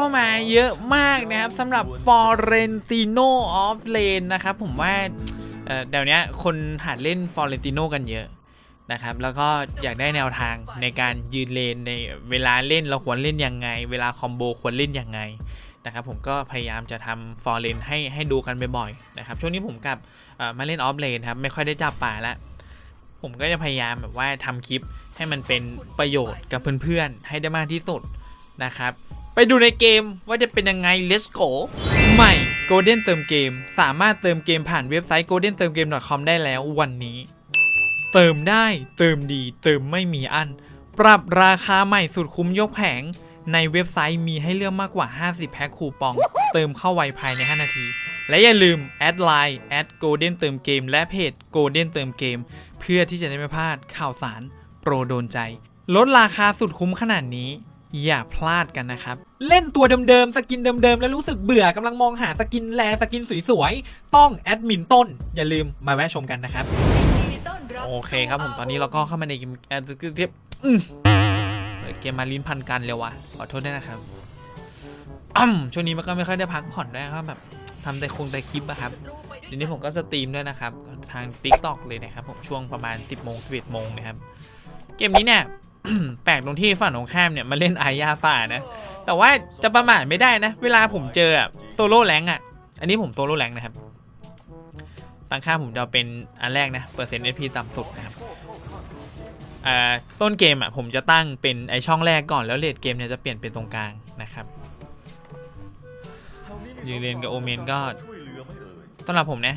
เข้ามาเยอะมากนะครับสำหรับฟอเรนติโนออฟเลนนะครับ ผมว่าเดี๋ยวนี้คนหัดเล่นฟอเรนติโนกันเยอะนะครับ แล้วก็อยากได้แนวทางในการยืนเลนในเวลาเล่นเราควรเล่นยังไง เวลาคอมโบควรเล่นยังไงนะครับผมก็พยายามจะทำฟอร์เลนให้ให้ดูกันบ่อยๆนะครับช่วงนี้ผมกับเอ่อมาเล่นออฟเลนครับไม่ค่อยได้จับป่าแล้วผมก็จะพยายามแบบว่าทำคลิปให้มันเป็นประโยชน์กับเพื่อนๆให้ได้มากที่สุดนะครับ ไปดูในเกมว่าจะเป็นยังไง let's go ใหม่ Golden เติมเกม สามารถเติมเกมผ่านเว็บไซต์ golden เติมเกม .com ได้แล้ววันนี้ เติมได้เติมดี เติมไม่มีอัน ปรับราคาใหม่สุดคุ้มยกแผง ในเว็บไซต์มีให้เลือกมากกว่า 50 แพ็คคูปอง เติมเข้าไวภายใน 5 นาที และอย่าลืมแอดไลน์แอด golden เติมเกม และเพจ golden เติมเกม เพื่อที่จะได้ไม่พลาดข่าวสารโปรโดนใจ ลดราคาสุดคุ้มขนาดนี้ อย่าพลาดกันนะครับ เล่นตัวเดิมๆ สกินเดิมๆ แล้วรู้สึกเบื่อกำลังมองหาสกินแรงสกินสวยๆ ต้องแอดมินต้น อย่าลืมมาแวะชมกันนะครับ โอเคครับผมตอนนี้เราก็เข้ามาในเกมแอดสกิลเทียบอื้อเปิดเกมมาลิ้นพันกันเร็วว่ะขอโทษด้วยนะครับอ่ำช่วงนี้มันก็ไม่ค่อยได้พักผ่อนด้วยครับแบบทำแต่คงแต่คลิปอะครับทีนี้ผมก็สตรีมด้วยนะครับ ทาง Tik t o อกเลยนะครับผมช่วงประมาณ 10โมง11โมงนะครับ เกมนี้เนี่ย แปลกตรงที่ฝั่งตรงข้ามเนี่ยมาเล่นอายาป่านะ แต่ว่าจะประมาทไม่ได้นะ เวลาผมเจออะโซโล่แรงอะอันนี้ผมโซโล่แรงนะครับ ตั้งค่าผมจะเอาเป็นอันแรกนะ เปอร์เซ็นต์ SP ต่ำสุดนะครับอ่าต้นเกมอะผมจะตั้งเป็นไอช่องแรกก่อนแล้วเลดเกมเนี่ยจะเปลี่ยนเป็นตรงกลางนะครับยืนเลนกับโอเมนก็สำหรับผมนะ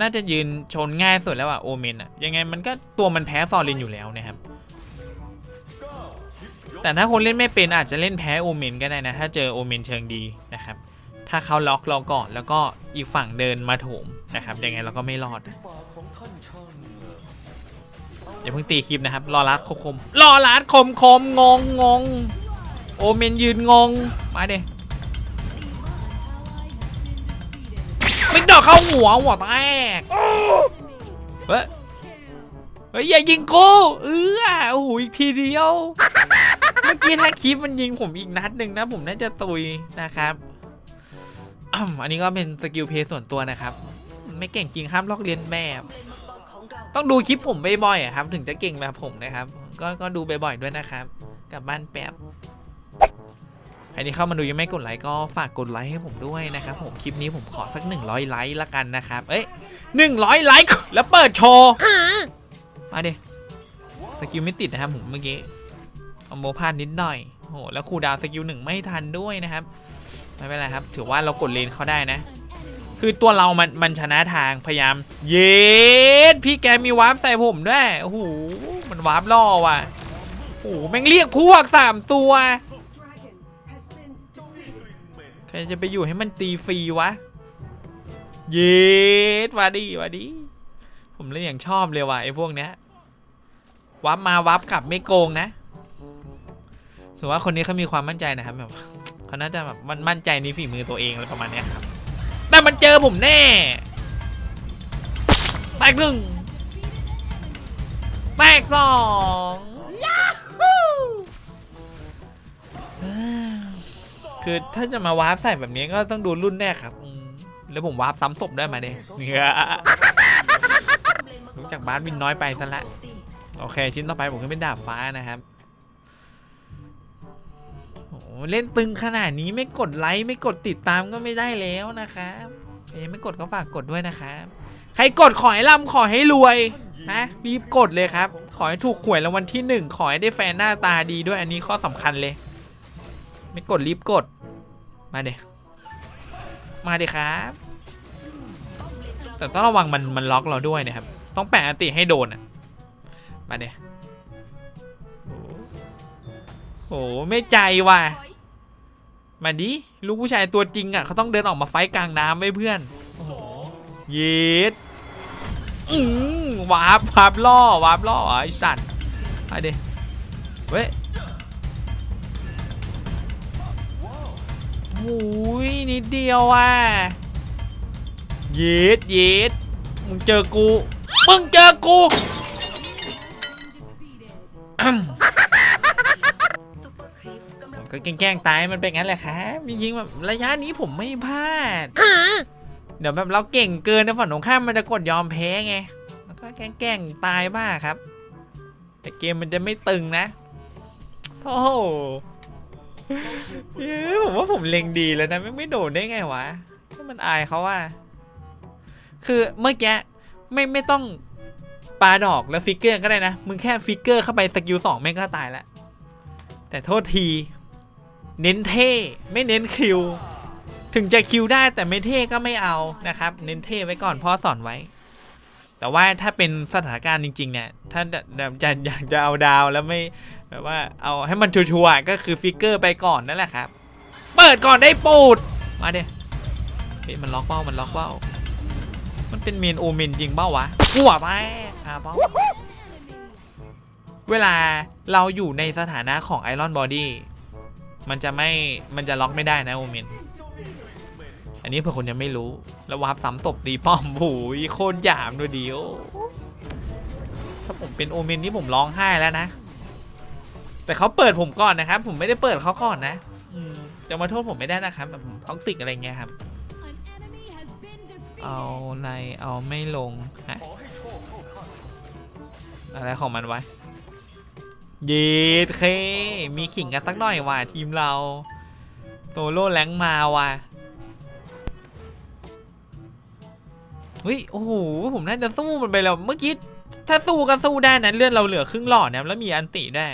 น่าจะยืนชนง่ายสุดแล้วอะโอเมนอะยังไงมันก็ตัวมันแพ้ฟอร์เรนอยู่แล้วนะครับ แต่ถ้าคนเล่นไม่เป็นอาจจะเล่นแพ้โอเมนก็ได้นะ ถ้าเจอโอเมนเชิงดีนะครับ ถ้าเขาล็อกเราก่อนแล้วก็อีกฝั่งเดินมาโถมนะครับยังไงเราก็ไม่รอดอย่าเพิ่งตีคลิปนะครับรอรัดคมคมรอรัดคมคมงงงงโอเมนยืนงงมาเด้ไม่ดอกเข้าหัวหัวแตกเฮ้ยเฮ้ยอย่ายิงกูเออโอ้โหอีกทีเดียว มื่อกี้ถ้าคลิปมันยิงผมอีกนัดหนึ่งนะ ผมน่าจะตุยนะครับอ่ำอันนี้ก็เป็นสกิลเพลย์ส่วนตัวนะครับ ไม่เก่งจริงห้ามลอกเรียนแบบ ต้องดูคลิปผมบ่อยๆอะครับ ถึงจะเก่งแบบผมนะครับ ก็ก็ดูบ่อยๆด้วยนะครับกลับบ้านแป๊บใครที่เข้ามาดูยังไม่กดไลค์ก็ฝากกดไลค์ให้ผมด้วยนะครับ ผมคลิปนี้ผมขอสัก 100 ไลค์ละกันนะครับ เอ้ย100ไลค์แล้วเปิดโชว์มาดิสกิลไม่ติดนะครับผมเมื่อกี้ คอมโบพลาดนิดหน่อยโอ้โหแล้วคูลดาวสกิลหนึ่งไม่ทันด้วยนะครับ ไม่เป็นไรครับ ถือว่าเรากดเลนเขาได้นะ คือตัวเรามันมันชนะทางพยายาม เย็ดพี่แกมีวาร์ปใส่ผมด้วยโอ้โหมันวาร์ปล่อว่ะโอ้โหแม่งเรียกพวกสามตัวใครจะไปอยู่ให้มันตีฟรีวะ เย็ดวาดีวาดีผมเลยอย่างชอบเลยว่ะไอ้พวกเนี้ยวับมาวับกลับไม่โกงนะ ถือว่าคนนี้เขามีความมั่นใจนะครับแบบเขาน่าจะแบบมันมั่นใจในฝีมือตัวเองอะไรประมาณนี้ครับแต่มันเจอผมแน่แตกหนึ่งแตกสองคือถ้าจะมาวาร์ปใส่แบบนี้ก็ต้องดูรุ่นแรกครับ แล้วผมวาร์ปซ้ำศพได้ไหมเนี่ยรู้จักบาสวินน้อยไปซะละ โอเค ชิ้นต่อไปผมก็เป็นดาบฟ้านะครับ เล่นตึงขนาดนี้ไม่กดไลค์ไม่กดติดตามก็ไม่ได้แล้วนะครับใครยังไม่กดก็ฝากกดด้วยนะครับใครกดขอให้ร่ำขอให้รวยนะรีบกดเลยครับ ขอให้ถูกหวยรางวัลที่หนึ่งขอให้ได้แฟนหน้าตาดีด้วยอันนี้ข้อสำคัญเลย ไม่กดรีบกด มาเดี๋ยมาเดี๋ยครับ แต่ต้องระวังมันมันล็อกเราด้วยนะครับ ต้องแปะอันติให้โดนอะมาเดี๋ยโอ้โหไม่ใจว่ะ มาดิลูกผู้ชายตัวจริงอะเขาต้องเดินออกมาไฟต์กลางน้ำไว้เพื่อนโอ้โหเย็ดอืมวาร์ปวาร์ปล่อวาร์ปล่อไอ้สัตว์ไปดิเว้ยโอ้ยนิดเดียวอะเย็ดเย็ดมึงเจอกูมึงเจอกูอืม ก็แกล้งๆตายมันเป็นงั้นแหละครับจริงๆแบบระยะนี้ผมไม่พลาดเดี๋ยวแบบเราเก่งเกินนะฝั่งตรงข้ามมันจะกดยอมแพ้ไงแล้วก็แกล้งๆตายบ้างครับ แต่เกมมันจะไม่ตึงนะโอ้โหเย้ผมว่าผมเล็งดีแล้วนะไม่ไม่โดนได้ไงวะถ้ามันอายเขาว่า คือเมื่อกี้ไม่ไม่ต้องปาดอกแล้วฟิกเกอร์ก็ได้นะ มึงแค่ฟิกเกอร์เข้าไปสกิลสองแม่งก็ตายแล้วแต่โทษที เน้นเท่ไม่เน้นคิว ถึงจะคิวได้แต่ไม่เท่ก็ไม่เอานะครับ เน้นเท่ไว้ก่อนพ่อสอนไว้ แต่ว่าถ้าเป็นสถานการณ์จริง ๆ เนี่ย ถ้าจะอยากจะเอาดาวแล้วไม่แบบว่าเอาให้มันชัวร์ก็คือฟิกเกอร์ไปก่อนนั่นแหละครับ เปิดก่อนได้ปูดมาเดี๋ยวเฮ้ยมันล็อกเป้ามันล็อกเป้ามันเป็นเมนโอเมนจริงเป้าวะหัวไปคาเป้าเวลาเราอยู่ในสถานะของไอรอนบอดี้ มันจะไม่มันจะล็อกไม่ได้นะโอเมนอันนี้เผื่อคนยังไม่รู้ แล้ววาร์ปซ้ำศพตีป้อมโอ้ยโคตรหยามดูดิโอถ้าผมเป็นโอเมนนี่ผมร้องไห้แล้วนะ แต่เขาเปิดผมก่อนนะครับ ผมไม่ได้เปิดเขาก่อนนะจะมาโทษผมไม่ได้นะครับแบบผมท็อกซิกอะไรเงี้ยครับ เอาอะไรเอาไม่ลงฮะอะไรของมันวะ เย็ดเค มีขิงกันสักหน่อยว่ะทีมเราโตโร่แรงมาว่ะเฮ้ยโอ้โหผมน่าจะสู้มันไปแล้วเมื่อกี้ถ้าสู้ก็สู้ได้นะเลือดเราเหลือครึ่งหลอดนะแล้วมีอันติได้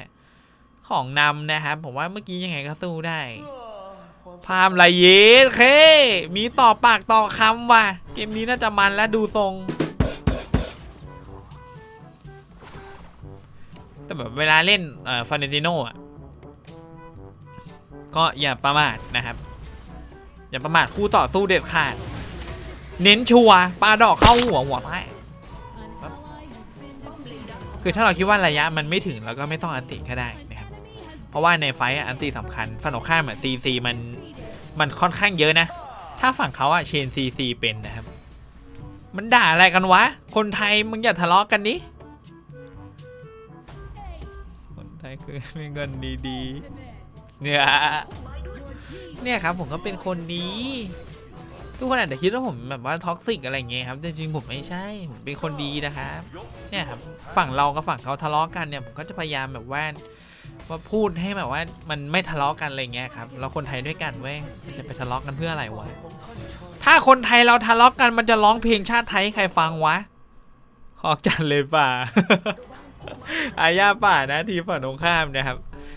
ของนำนะครับผมว่าเมื่อกี้ยังไงก็สู้ได้พามไรเยสเค มีต่อปากต่อคำว่ะ เกมนี้น่าจะมันแล้วดูทรง แต่แบบเวลาเล่นเอ่อฟาเนติโนอะก็อย่าประมาทนะครับ อย่าประมาทคู่ต่อสู้เด็ดขาด เน้นชัวร์ปาดอกเข้าหัวหัวไปคือถ้าเราคิดว่าระยะมันไม่ถึงเราก็ไม่ต้องอันติก็ได้นะครับ เพราะว่าในไฟต์อันติสำคัญฝั่งตรงข้ามอะซีซีมันมันค่อนข้างเยอะนะ ถ้าฝั่งเขาอะเชนซีซีเป็นนะครับ มันด่าอะไรกันวะ คนไทยมึงอย่าทะเลาะกันดิคน มีเงินดีๆ เนี่ย เนี่ยครับผมก็เป็นคนดีทุกคนอาจจะคิดว่าผมแบบว่าท็อกซิกอะไรเงี้ยครับแต่จริงๆผมไม่ใช่ ผมเป็นคนดีนะครับเนี่ยครับฝั่งเรากับฝั่งเขาทะเลาะกันเนี่ยผมก็จะพยายามแบบว่าว่าพูดให้แบบว่ามันไม่ทะเลาะกันอะไรเงี้ยครับเราคนไทยด้วยกันเว้ยจะไปทะเลาะกันเพื่ออะไรวะถ้าคนไทยเราทะเลาะกันมันจะร้องเพลงชาติไทยให้ใครฟังวะขอกจันเลยป่า อาญาป่านะทีมฝั่งตรงข้ามนะครับ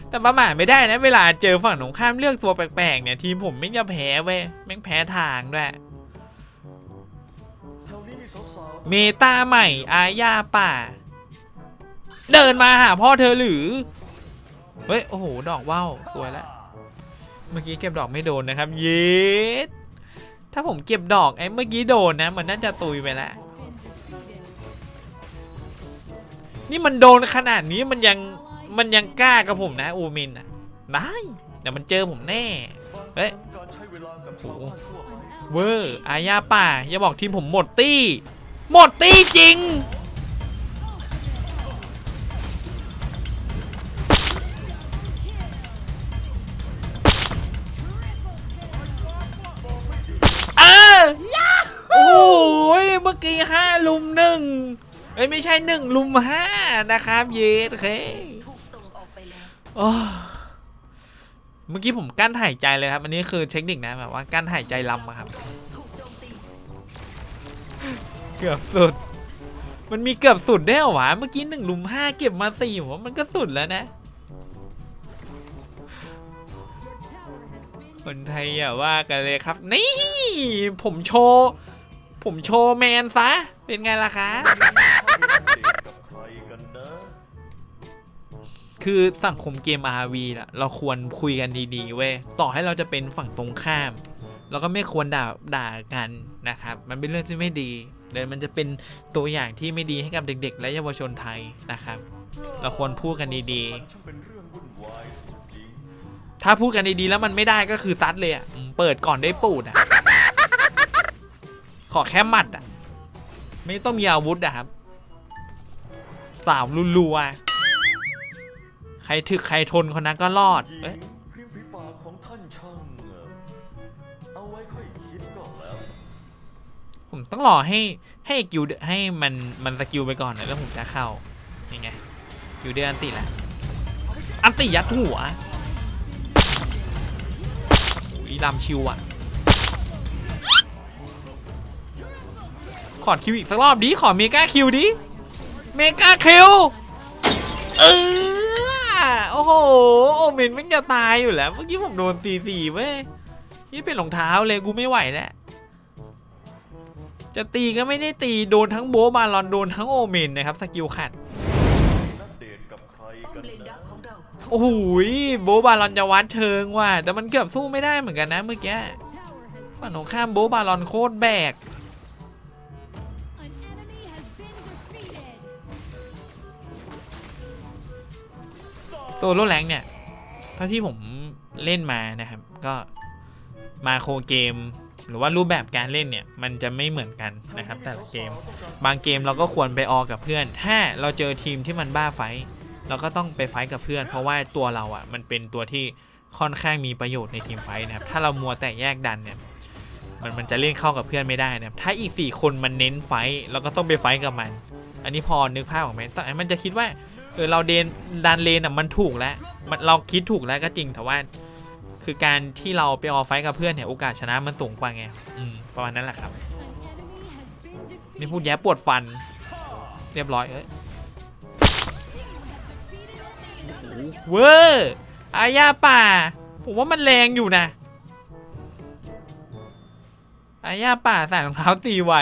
แต่ประมาทไม่ได้นะ เวลาเจอฝั่งตรงข้ามเลือกตัวแปลกๆเนี่ยทีมผมไม่จะแพ้เว้ยแม่งแพ้ทางด้วยเมตาใหม่อาญาป่า เดินมาหาพ่อเธอหรือ เฮ้ย โอ้โห ดอกว่าวสวยแล้วเมื่อกี้เก็บดอกไม่โดนนะครับ เย็ดถ้าผมเก็บดอกไอ้เมื่อกี้โดนนะ มันน่าจะตุยไปแล้ว นี่มันโดนขนาดนี้มันยังมันยังกล้ากับผมนะอูมินอะได้เดี๋ยวมันเจอผมแน่เฮ้ยโอ้โหเวอร์อาญาป่าอย่าบอกทีมผมหมดตี้ หมดตี้จริง เออโอ้โหเมื่อกี้ห้าลุมหนึ่ง เอ้ยไม่ใช่หนึ่งลุมห้านะครับ เยสเคโอ้เมื่อกี้ผมกั้นหายใจเลยครับ อันนี้คือเทคนิคนะแบบว่ากั้นหายใจลำอะครับเกือบสุด มันมีเกือบสุดได้เหรอวะเมื่อกี้หนึ่งลุมห้าเก็บมาสี่ผมว่ามันก็สุดแล้วนะ คนไทยอย่าว่ากันเลยครับ นี่ ผมโชว์ ผมโชว์แมนซะ เป็นไงล่ะคะ คือสังคมเกม RV น่ะเราควรคุยกันดีๆเว้ยต่อให้เราจะเป็นฝั่งตรงข้าม เราก็ไม่ควรด่าด่ากันนะครับ มันเป็นเรื่องที่ไม่ดีเลยวมันจะเป็นตัวอย่างที่ไม่ดีให้กับเด็ก ๆ และเยาวชนไทยนะครับ เราควรพูดกันดีๆ ถ้าพูดกันดีๆแล้วมันไม่ได้ก็คือตัดเลยอะเปิดก่อนได้ปูดอะขอแค่หมัดอะ ไม่ต้องมีอาวุธอะครับ สาวรัวๆ ใครถึกใครทนคนนั้นก็รอดเมฝีองหล่อผมต้องรอให้ให้กิวให้มันมันสกิลไปก่อนนะแล้วผมจะเข้านี่ไงกิวเดอร์อันติละอันติยัดหัวโอ้ยลำชิวอะขอดคิวอีกสักรอบดิขอเมกาคิวดิเมกาคิวเออ โอ้โห โอเมนมันจะตายอยู่แล้ว เมื่อกี้ผมโดนตีสี่เว้ยนี่เป็นรองเท้าเลยกูไม่ไหวแล้วจะตีก็ไม่ได้ตีโดนทั้งโบบาลอนโดนทั้งโอเมนนะครับสกิลขัดนัดเดทกับใครป้อมกันเลนดันะกของเราโอ้โหยโบบาลอนจะวัดเชิงว่ะแต่มันเกือบสู้ไม่ได้เหมือนกันนะเมื่อกี้ฝั่งตรงข้ามโบบาลอนโคตรแบก โซโล่แรงเนี่ยเท่าที่ผมเล่นมานะครับ ก็มาโครเกม หรือว่ารูปแบบการเล่นเนี่ย มันจะไม่เหมือนกันนะครับ แต่ละเกม บางเกมเราก็ควรไปออกับเพื่อน ถ้าเราเจอทีมที่มันบ้าไฟเราก็ต้องไปไฟกับเพื่อน เพราะว่าตัวเราอะมันเป็นตัวที่ค่อนข้างมีประโยชน์ในทีมไฟนะครับ ถ้าเรามัวแต่แยกดันเนี่ยมันมันจะเล่นเข้ากับเพื่อนไม่ได้นะครับถ้าอีก 4 คนมันเน้นไฟเราก็ต้องไปไฟกับมัน อันนี้พอนึกภาพออกไหมแต่มันจะคิดว่า เออเราเดนดันเลนอะมันถูกแล้วมันเราคิดถูกแล้วก็จริงแต่ว่า คือการที่เราไปออไฟท์กับเพื่อนเนี่ยโอกาสชนะมันสูงกว่าไงอืมประมาณนั้นแหละครับนี่พูดแย่ปวดฟัน เรียบร้อยเอ้ยเวอร์อาญาป่า ผมว่ามันแรงอยู่นะอาญาป่าใส่รองเท้าตีไว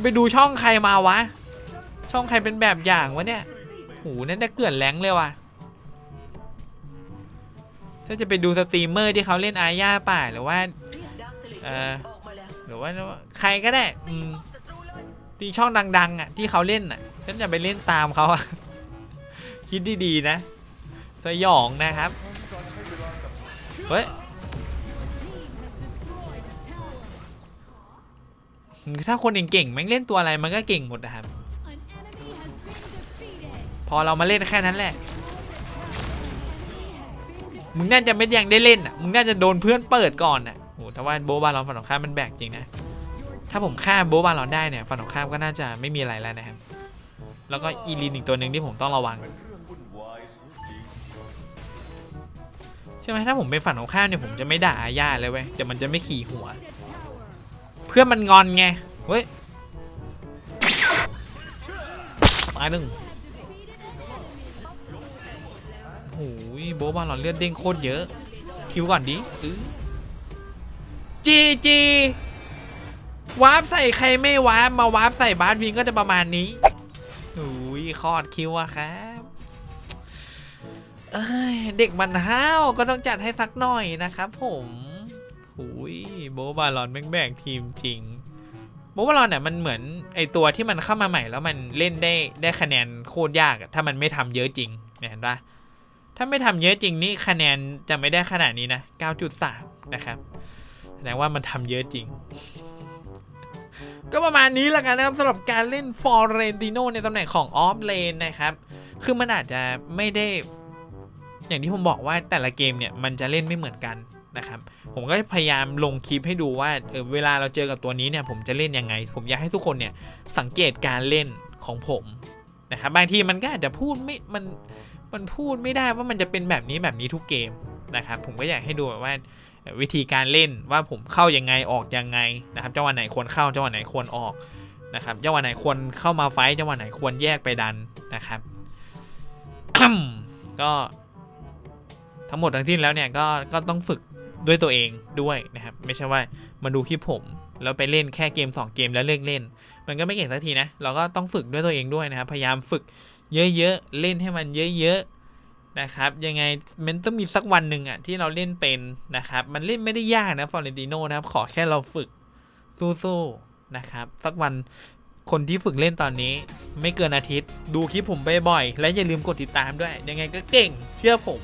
ไปดูช่องใครมาวะ ช่องใครเป็นแบบอย่างวะเนี่ยโหนั่นได้เกลื่อนแรงเลยว่ะถ้าจะไปดูสตรีมเมอร์ที่เขาเล่นอาญาป่าหรือว่าเออหรือว่าใครก็ได้ที่ช่องดัง ๆ อะ ที่เขาเล่นอะฉันจะไปเล่นตามเขาอะคิดดีๆนะ สยองนะครับเฮ้ยถ้าคนเก่งๆแม่งเล่นตัวอะไรมันก็เก่งหมดนะครับ อเรามาเล่นแค่นั้นแหละ มึงน่าจะไม่ยังได้เล่นอะ มึงน่าจะโดนเพื่อนเปิดก่อนอะโหแต่ว่าโบบาลอนฝั่งตรงข้ามมันแบกจริงนะ ถ้าผมฆ่าโบบาลอนได้เนี่ยฝั่งตรงข้ามก็น่าจะไม่มีอะไรแล้วนะครับ แล้วก็อีลินอีกตัวหนึ่งที่ผมต้องระวังเป็นเรื่องวุ่นวายเสียจริงใช่ไหมถ้าผมเป็นฝั่งตรงข้ามเนี่ยผมจะไม่ด่าอาญาเลยเว้ยเดี๋ยวมันจะไม่ขี่หัว เพื่อนมันงอนไงเฮ้ยตายหนึ่ง โอ้ยโบบาลอนเลือดเด้งโคตรเยอะ คิวก่อนดิจีจีวาร์ปใส่ใครไม่วาร์ปมาวาร์ปใส่บาสวิงก็จะประมาณนี้โอ้ยคอดคิวอะครับเอ้ยเด็กมันห้าวก็ต้องจัดให้สักหน่อยนะครับผมหุยโบบาลอนแม่งแบ่งทีมจริง โบบาลอนเนี่ยมันเหมือนไอตัวที่มันเข้ามาใหม่แล้วมันเล่นได้ได้คะแนนโคตรยากถ้ามันไม่ทำเยอะจริงเห็นปะ ถ้าไม่ทำเยอะจริงนี่คะแนนจะไม่ได้ขนาดนี้นะ 9.3 นะครับ แสดงว่ามันทำเยอะจริง ก็ประมาณนี้ล้วกันนะครับสำหรับการเล่นฟอร์เรนติโนในตำแหน่งของออฟเลนนะครับ คือมันอาจจะไม่ได้ อย่างที่ผมบอกว่าแต่ละเกมเนี่ย มันจะเล่นไม่เหมือนกันนะครับ ผมก็พยายามลงคลิปให้ดูว่าเออเวลาเราเจอกับตัวนี้เนี่ยผมจะเล่นยังไง ผมอยากให้ทุกคนเนี่ยสังเกตการเล่นของผมนะครับบางทีมันก็อาจจะพูดไม่ มัน มันพูดไม่ได้ว่ามันจะเป็นแบบนี้แบบนี้ทุกเกมนะครับผมก็อยากให้ดูแบบว่าวิธีการเล่นว่าผมเข้ายังไงออกยังไงนะครับจังหวะไหนควรเข้าจังหวะไหนควรออกนะครับจังหวะไหนควรเข้ามาไฟจังหวะไหนควรแยกไปดันนะครับก็ทั้งหมดทั้งสิ้นแล้วเนี่ยก็ก็ต้องฝึกด้วยตัวเองด้วยนะครับ ไม่ใช่ว่ามาดูคลิปผมแล้วไปเล่นแค่เกม 2 เกมแล้วเลิกเล่น มันก็ไม่เก่งสักทีนะ เราก็ต้องฝึกด้วยตัวเองด้วยนะครับ พยายามฝึก เยอะๆ เล่นให้มันเยอะๆ นะครับ ยังไงมันต้องมีสักวันหนึ่งอะที่เราเล่นเป็นนะครับ มันเล่นไม่ได้ยากนะฟอร์เรนติโนนะครับ ขอแค่เราฝึกสู้ๆ นะครับ สักวันคนที่ฝึกเล่นตอนนี้ ไม่เกินอาทิตย์ ดูคลิปผมบ่อยๆ และอย่าลืมกดติดตามด้วย ยังไงก็เก่ง เชื่อผม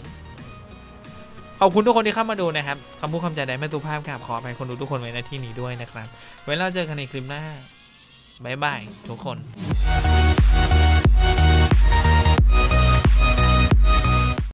ขอบคุณทุกคนที่เข้ามาดูนะครับคำพูดคำจาใดไม่ตุภาพกราบขอไปคนดูทุกคนไว้ในที่นี้ด้วยนะครับ ไว้เราเจอกันในคลิปหน้าบ๊ายบายทุกคน